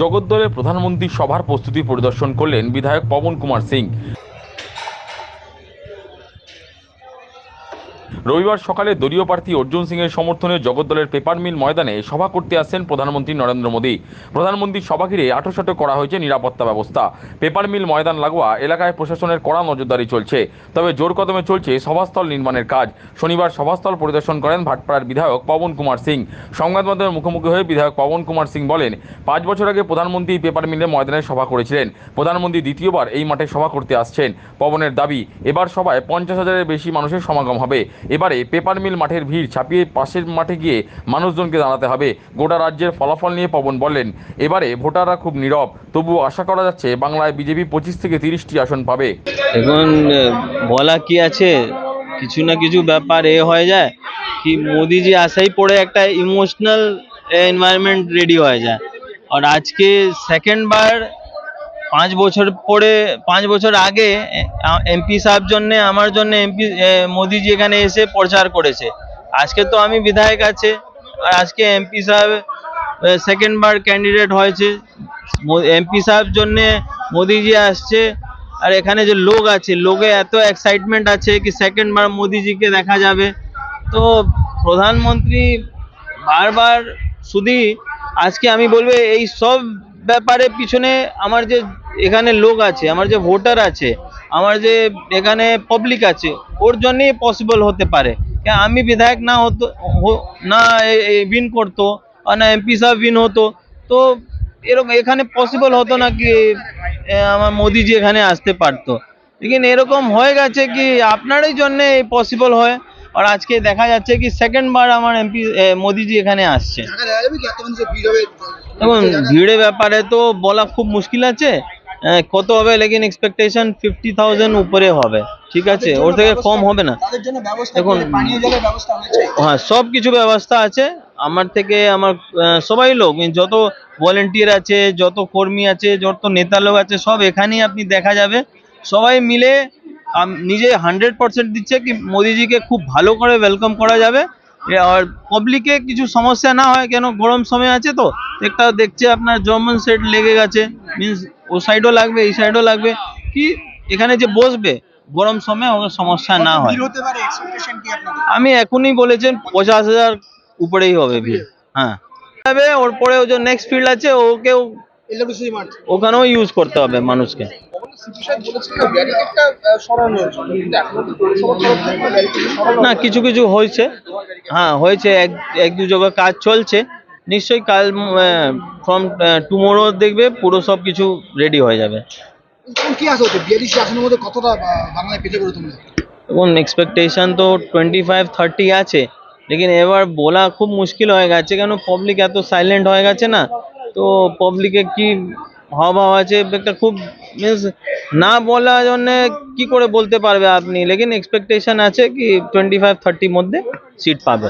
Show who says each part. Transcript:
Speaker 1: জগদ্দলে প্রধানমন্ত্রী সভার প্রস্তুতি পরিদর্শন করলেন বিধায়ক পবন কুমার সিং। রবিবার সকালে দলীয় প্রার্থী অর্জুন সিংয়ের সমর্থনে জগদ্দলের পেপার মিল ময়দানে সভা করতে আসছেন প্রধানমন্ত্রী নরেন্দ্র মোদী। প্রধানমন্ত্রীর সভা ঘিরে আটোসাটো করা হয়েছে নিরাপত্তা ব্যবস্থা। পেপার মিল ময়দান লাগোয়া এলাকায় প্রশাসনের কড়া নজরদারি চলছে। তবে জোর কদমে চলছে সভাস্থল নির্মাণের কাজ। শনিবার সভাস্থল পরিদর্শন করেন ভাটপাড়ার বিধায়ক পবন কুমার সিং। সংবাদ মাধ্যমের মুখোমুখি হয়ে বিধায়ক পবন কুমার সিং বলেন, পাঁচ বছর আগে প্রধানমন্ত্রী পেপার মিলে ময়দানে সভা করেছিলেন। প্রধানমন্ত্রী দ্বিতীয়বার এই মাঠে সভা করতে আসছেন। পবনের দাবি, এবার সভায় পঞ্চাশ হাজারের বেশি মানুষের সমাগম হবে। এবারে পেপার মিল মাঠের ভিড় ছাপিয়ে পাশের মাঠে গিয়ে মানুষজনকে দাঁড়াতে হবে। গোটা রাজ্যের ফলাফল নিয়ে পবন বললেন, এবারে ভোটাররা খুব নীরব তবু আশা করা যাচ্ছে বাংলায় বিজেপি পঁচিশ থেকে তিরিশটি আসন পাবে।
Speaker 2: এখন বলা কি আছে? কিছু না কিছু ব্যাপার এ হয়ে যায়। কি মোদিজি আসাই পড়ে একটা ইমোশনাল এনভায়রনমেন্ট রেডি হয়ে যায়। আর আজকে সেকেন্ড বার পাঁচ বছর পরে, পাঁচ বছর আগে এমপি সাহেব জন্য, আমার জন্য এমপি মোদিজি এখানে এসে প্রচার করেছে। আজকে তো আমি বিধায়ক আছে, আর আজকে এমপি সাহেব সেকেন্ড বার ক্যান্ডিডেট হয়েছে। এমপি সাহেব জন্য মোদিজি আসছে, আর এখানে যে লোক আছে, লোকে এত এক্সাইটমেন্ট আছে কি সেকেন্ড বার মোদিজিকে দেখা যাবে। তো প্রধানমন্ত্রী বারবার শুধু আজকে আমি বলব, এই সব ব্যাপারে পিছনে আমার যে এখানে লোক আছে, আমার যে ভোটার আছে, আমার যে এখানে পাবলিক আছে, ওর জন্যই পসিবল হতে পারে। আমি বিধায়ক না হতো না উইন করতো, আর না এমপি সাহেব উইন হতো, তো এরকম এখানে পসিবল হতো না কি আমার মোদিজি এখানে আসতে পারতো। লেকিন এরকম হয়ে গেছে কি, আপনারই জন্যে পসিবল হয়। আর আজকে দেখা যাচ্ছে কি সেকেন্ড বার আমার এমপি মোদিজি এখানে আসছে। দেখুন ভিড়ের ব্যাপারে তো বলা খুব মুশকিল আছে। কত হবে লেকিন এক্সপেকটেশন ফিফটি থাউজেন্ড উপরে হবে। ঠিক আছে? ওর থেকে কম হবে না। দেখুন, হ্যাঁ সব কিছু ব্যবস্থা আছে। আমার থেকে আমার সবাই লোক যত ভলেন্টিয়ার আছে যত কর্মী আছে যত নেতা লোক আছে সব এখানেই আপনি দেখা যাবে। সবাই মিলে নিজে হান্ড্রেড পার্সেন্ট দিচ্ছে কি মোদিজিকে খুব ভালো করে ওয়েলকাম করা যাবে। আর পাবলিকে কিছু সমস্যা না হয় কেন গরম সময় আছে তো? একটা দেখছে আপনার জর্মান সেট লেগে গেছে মিন্স ও সাইডও লাগবে এই সাইডও লাগবে। কি এখানে যে বসবে গরম সময় ওর সমস্যা না হয়। আমি এখনই বলেছেন পঞ্চাশ হাজার উপরেই হবে ভিড়। হ্যাঁ। তবে ওর পরে ও যে নেক্সট ফিল্ড আছে ওকেও ওখানেও ইউজ করতে হবে মানুষকে।
Speaker 3: না?
Speaker 2: কিছু কিছু হয়েছে। হ্যাঁ হয়েছে। এক এক দু জায়গায় কাজ চলছে। নিশ্চয়ই কাল ফ্রম টুমোরো দেখবে পুরো সব কিছু রেডি হয়ে যাবে।
Speaker 3: তখন কি আসে হচ্ছে বিয়াল্লিশ আসনের মধ্যে কতটা বাংলায় পেতে করে তোমরা?
Speaker 2: এখন এক্সপেকটেশন তো টোয়েন্টি ফাইভ থার্টি আছে। লেকিন এবার বলা খুব মুশকিল হয়ে গেছে কেন পাবলিক এত সাইলেন্ট হয়ে গেছে না? তো পাবলিকে কি হাওয়া আছে, একটা খুব মিন্স না বলার জন্যে কি করে বলতে পারবে আপনি? লেকিন এক্সপেকটেশন আছে কি টোয়েন্টি ফাইভ থার্টির মধ্যে সিট পাবে।